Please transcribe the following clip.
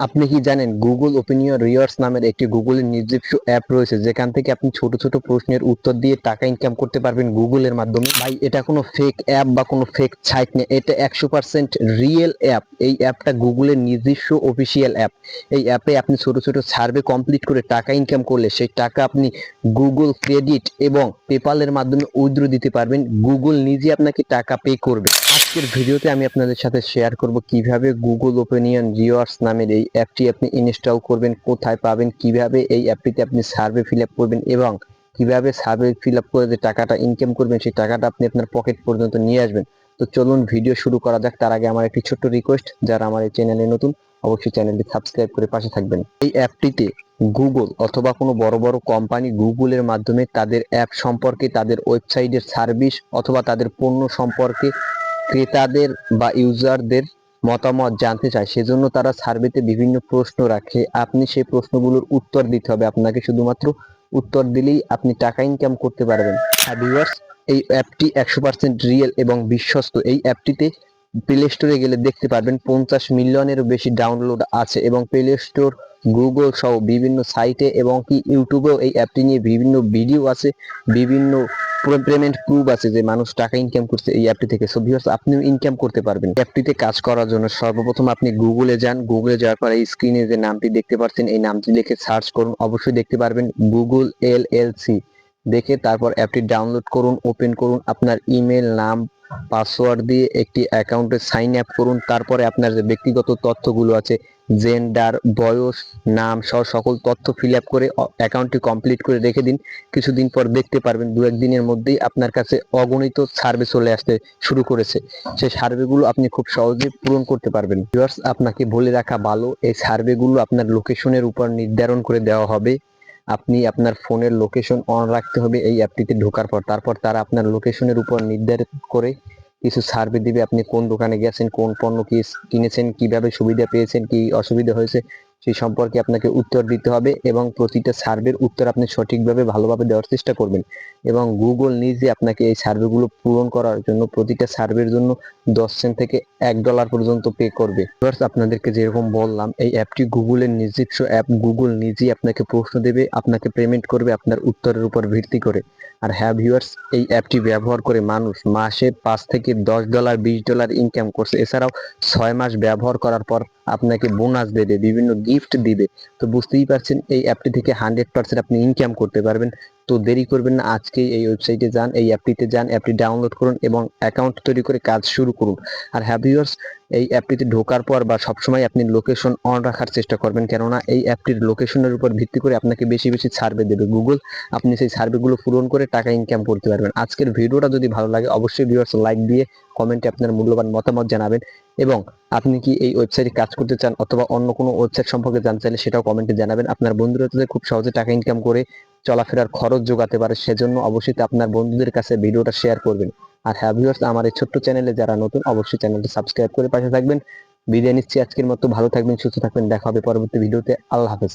আপনি কি জানেন গুগল ওপিনিয়ন রিওয়ার্স নামের একটি গুগলের নিজস্ব অ্যাপ রয়েছে, যেখান থেকে আপনি ছোট ছোট প্রশ্নের উত্তর দিয়ে টাকা ইনকাম করতে পারবেন গুগলের মাধ্যমে। ভাই, এটা কোনো ফেক অ্যাপ বা কোনো ফেক সাইট নেই এটা একশো পার্সেন্ট রিয়েল অ্যাপ এই অ্যাপটা গুগলের নিজস্ব অফিসিয়াল অ্যাপ এই অ্যাপে আপনি ছোট ছোট সার্ভে কমপ্লিট করে টাকা ইনকাম করলে সেই টাকা আপনি গুগল ক্রেডিট এবং পেপালের মাধ্যমে উইথড্র দিতে পারবেন। গুগল নিজে আপনাকে টাকা পে করবে। আজকের ভিডিওতে আমি আপনাদের সাথে শেয়ার করব কীভাবে গুগল ওপিনিয়ন রিওয়ার্স নামের এই অ্যাপটি আপনি ইনস্টল করবেন, কোথায় পাবেন, কীভাবে এই অ্যাপটিতে আপনি সার্ভে ফিল আপ করবেন এবং কীভাবে সার্ভে ফিল আপ করে যে টাকাটা ইনকাম করবেন, সেই টাকাটা আপনি আপনার পকেট পর্যন্ত নিয়ে আসবেন। তো চলুন ভিডিও শুরু করা যাক। তার আগে আমার একটি ছোট্ট রিকোয়েস্ট যারা আমার এই চ্যানেলে নতুন, অবশ্যই চ্যানেলটি সাবস্ক্রাইব করে পাশে থাকবেন। এই অ্যাপটিতে গুগল অথবা কোনো বড় বড় কোম্পানি গুগলের মাধ্যমে তাদের অ্যাপ সম্পর্কে, তাদের ওয়েবসাইটের সার্ভিস অথবা তাদের পণ্য সম্পর্কে ক্রেতাদের বা ইউজারদের মতামত জানতে চায়, সেজন্য তারা সার্ভেতে বিভিন্ন প্রশ্ন রাখে। আপনি সেই প্রশ্নগুলোর উত্তর দিতে হবে। আপনাকে শুধুমাত্র উত্তর দিলেই আপনি টাকা ইনকাম করতে পারবেন। আর ভিউয়ার্স এই অ্যাপটি একশো পার্সেন্ট রিয়েল এবং বিশ্বস্ত। এই অ্যাপটিতে প্লে স্টোরে গেলে দেখতে পারবেন পঞ্চাশ মিলিয়নেরও বেশি ডাউনলোড আছে এবং প্লে স্টোর গুগল সহ বিভিন্ন সাইটে এবং কি ইউটিউবেও এই অ্যাপটি নিয়ে বিভিন্ন ভিডিও আছে, বিভিন্ন পেমেন্ট প্রুফ আছে যে মানুষ টাকা ইনকাম করছে এই অ্যাপটি থেকে। সো ভিউয়ার্স আপনিও ইনকাম করতে পারবেন। অ্যাপটিতে কাজ করার জন্য সর্বপ্রথম আপনি গুগলে যান। গুগলে যাওয়ার পরে এই স্ক্রিনে যে নামটি দেখতে পাচ্ছেন, এই নামটি লিখে সার্চ করুন। অবশ্যই দেখতে পারবেন গুগল এল এল সি দেখে তারপর অ্যাপটি ডাউনলোড করুন ওপেন করুন। আপনার ইমেল নাম পাসওয়ার্ড দিয়ে একটি অ্যাকাউন্টে সাইন আপ করুন। তারপরে আপনার যে ব্যক্তিগত তথ্যগুলো আছে জেন্ডার বয়স, নাম সহ সকল তথ্য ফিল আপ করে অ্যাকাউন্টটি কমপ্লিট করে রেখে দিন। কিছুদিন পর দেখতে পারবেন, দু একদিনের মধ্যেই আপনার কাছে অগণিত সার্ভে চলে আসতে শুরু করেছে। সেই সার্ভেগুলো আপনি খুব সহজেই পূরণ করতে পারবেন। ভিউয়ার্স আপনাকে বলে রাখা ভালো, এই সার্ভেগুলো আপনার লোকেশনের উপর নির্ধারণ করে দেওয়া হবে। আপনি আপনার ফোনের লোকেশন অন রাখতে হবে এই অ্যাপটিতে ঢোকার পর। তারপর তারা আপনার লোকেশনের উপর নির্ধারিত করে কিছু সার্ভে দিবে আপনি কোন দোকানে গেছেন, কোন পণ্য কি কিনেছেন, কীভাবে সুবিধা পেয়েছেন, কি অসুবিধা হয়েছে সেই সম্পর্কে আপনাকে উত্তর দিতে হবে এবং প্রতিটা সার্ভের উত্তর আপনি সঠিকভাবে, ভালোভাবে দেওয়ার চেষ্টা করবেন। এবং গুগল নিজে আপনাকে এই সার্ভেগুলো পূরণ করার জন্য প্রতিটা সার্ভের জন্য দশ সেন্ট থেকে এক ডলার পর্যন্ত পে করবে। আপনাদেরকে যেরকম বললাম, এই অ্যাপটি গুগলের নিজস্ব অ্যাপ। গুগল নিজেই আপনাকে প্রশ্ন দেবে, আপনাকে পেমেন্ট করবে, আপনার উত্তরের উপর ভিত্তি করে। আর হ্যাঁ ভিউয়ার্স এই অ্যাপটি ব্যবহার করে মানুষ মাসে পাঁচ থেকে দশ ডলার, বিশ ডলার ইনকাম করছে। এছাড়াও ছয় মাস ব্যবহার করার পর আপনাকে বোনাস দেবে, বিভিন্ন গিফট দিবে। তো বুঝতেই পারছেন, এই অ্যাপটি থেকে হান্ড্রেড পার্সেন্ট আপনি ইনকাম করতে পারবেন। তো দেরি করবেন না আজকেই এই ওয়েবসাইটে যান, এই অ্যাপটিতে যান অ্যাপটি ডাউনলোড করুন এবং অ্যাকাউন্ট তৈরি করে কাজ শুরু করুন। আর হ্যাঁ ভিউয়ার্স এই অ্যাপটিতে ঢোকার পর বা সবসময় আপনি লোকেশন অন রাখার চেষ্টা করবেন, কেননা এই অ্যাপটির লোকেশনের উপর ভিত্তি করে আপনাকে বেশি বেশি সার্ভে দেবে। গুগল আপনি সেই সার্ভেগুলো পূরণ করে টাকা ইনকাম করতে পারবেন। আজকের ভিডিওটা যদি ভালো লাগে, অবশ্যই ভিউয়ার্স লাইক দিয়ে কমেন্টে আপনার মূল্যবান মতামত জানাবেন এবং আপনি কি এই ওয়েবসাইটে কাজ করতে চান অথবা অন্য কোনো ওয়েবসাইট সম্পর্কে জানতে চাইলে সেটাও কমেন্টে জানাবেন। আপনার বন্ধুরা খুব সহজে টাকা ইনকাম করে চলাফেরার খরচ যোগাতে পারে, সেজন্য অবশ্যই আপনার বন্ধুদের কাছে ভিডিওটা শেয়ার করবেন। আর হ্যাঁ ভিউয়ার্স আমার এই ছোট্ট চ্যানেলে যারা নতুন, অবশ্যই চ্যানেলটি সাবস্ক্রাইব করে পাশে থাকবেন। বিদায় নিচ্ছি আজকের মতো, ভালো থাকবেন, সুস্থ থাকবেন, দেখা হবে পরবর্তী ভিডিওতে, আল্লাহ হাফেজ।